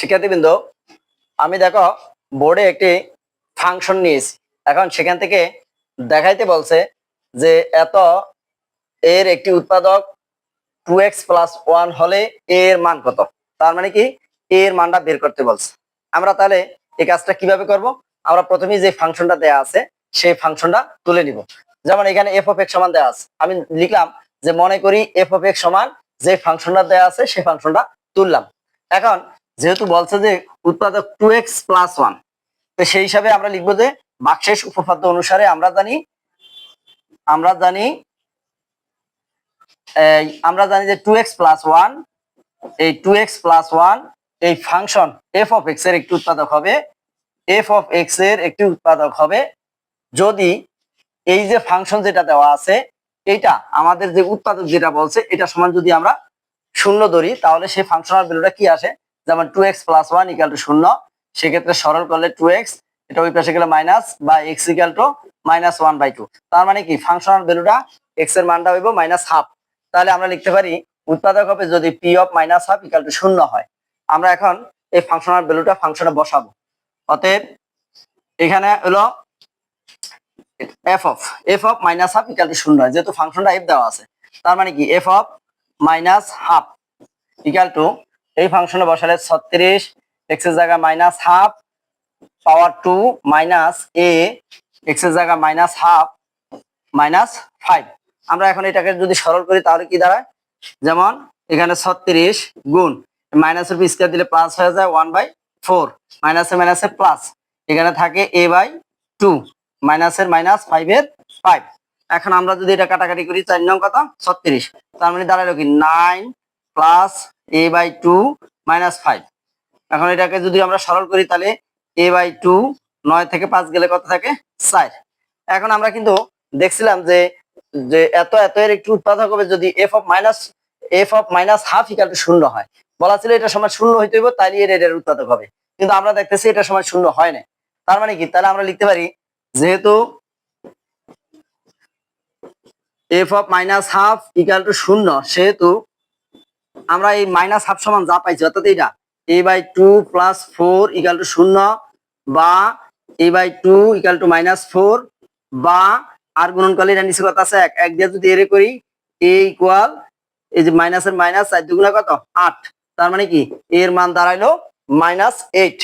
শিক্ষার্থীবৃন্দ, আমি দেখো বোর্ডে একটি ফাংশন নিয়েছি। এখন সেখান থেকে দেখাইতে বলছে যে এত এর একটি উৎপাদক টু এক্স প্লাস ওয়ান হলে এর মান কত? তার মানে কি? এর মানটা বের করতে বলছে। আমরা তাহলে এই কাজটা কীভাবে করব? আমরা প্রথমেই যে ফাংশনটা দেয়া আছে, সেই ফাংশনটা তুলে নিব। যেমন এখানে এফ অফ এক্স সমান দেওয়া আছে। আমি লিখলাম যে মনে করি এফ অফ এক্স সমান যে ফাংশনটা দেওয়া আছে, সেই ফাংশনটা তুললাম। এখন যেহেতু বলছে যে উৎপাদক টু এক্স প্লাস ওয়ান তো সেই হিসাবে আমরা লিখব যে বাক্সেস উপপাদ্য অনুসারে আমরা জানি আমরা জানি আমরা জানি যে টু এক্স প্লাস ওয়ান এই টু এক্স প্লাস ওয়ান এই ফাংশন এফ অফ এক্সের একটি উৎপাদক হবে এফ অফ এক্সের একটি উৎপাদক হবে। যদি এই যে ফাংশন যেটা দেওয়া আছে, এটা আমাদের যে উৎপাদক যেটা বলছে, এটা সমান যদি আমরা শূন্য ধরি, তাহলে সেই ফাংশনাল ভ্যালুটা কি আসে? যেমন two X plus one equal to শূন্য, সেক্ষেত্রে সরল করলে টু এক্স এটা ওই পাশে গেলে মাইনাস বা X equal to minus one by two তার মানে কি? ফাংশনাল ভ্যালুটা এক্সের মানটা হইব মাইনাস হাফ তাহলে আমরা লিখতে পারি, উৎপাদক হবে যদি P of minus half equal to শূন্য হয়। আমরা এখন এই ফাংশনাল ভ্যালুটা ফাংশনে বসাবো। অতএব এখানে হলো F of F of minus half equal to শূন্য যেহেতু ফাংশনটা এফ দেওয়া আছে। তার মানে কি? F of minus half equal to এই ফাংশনে বসালে ছত্রিশ এক্সের জায়গা minus half power two minus A এক্সের জায়গা মাইনাস হাফ মাইনাস ফাইভ আমরা এখন এটাকে যদি সরল করি তাহলে কি দাঁড়ায়? যেমন এখানে ছত্রিশ গুণ মাইনাসের স্কোয়ার দিলে প্লাস হয়ে যায় ওয়ান বাই ফোর মাইনাসে মাইনাসে প্লাস এখানে থাকে এ বাই টু মাইনাসের মাইনাস ফাইভের ফাইভ এখন আমরা যদি এটা কাটাকাটি করি, চার নং কত? ছত্রিশ। তার মানে দাঁড়াল কি? Nine plus A by two minus five এখন এটাকে যদি আমরা সরল করি তাহলে এ বাই টু নয় থেকে পাঁচ গেলে কত থাকে? চার। এখন আমরা কিন্তু দেখছিলাম যে যে এত এত এর একটু উৎপাদক হবে যদি F of minus F of minus half equal শূন্য হয়। বলা ছিল এটা সময় শূন্য হইতে হইব, তাইলে এর এর উৎপাদক হবে। কিন্তু আমরা দেখতেছি এটা সময় শূন্য হয় না তার মানে কি? তাহলে আমরা লিখতে পারি, যেহেতু F of minus half equal to শূন্য, সেহেতু আমরা এই মাইনাস হাফ সমান যা পাইছি, অর্থাৎ এটা A by two plus four equal to শূন্য বা A by two equal to minus four বা আর গুণন করলে এটা নিচে কত আছে এক। এক দিয়ে যদি এর করি এ ইকুয়াল এই যে মাইনাসের মাইনাস চার দুগুণা কত? আট। তার মানে কি? এর মান দাঁড়াইলো মাইনাস এইট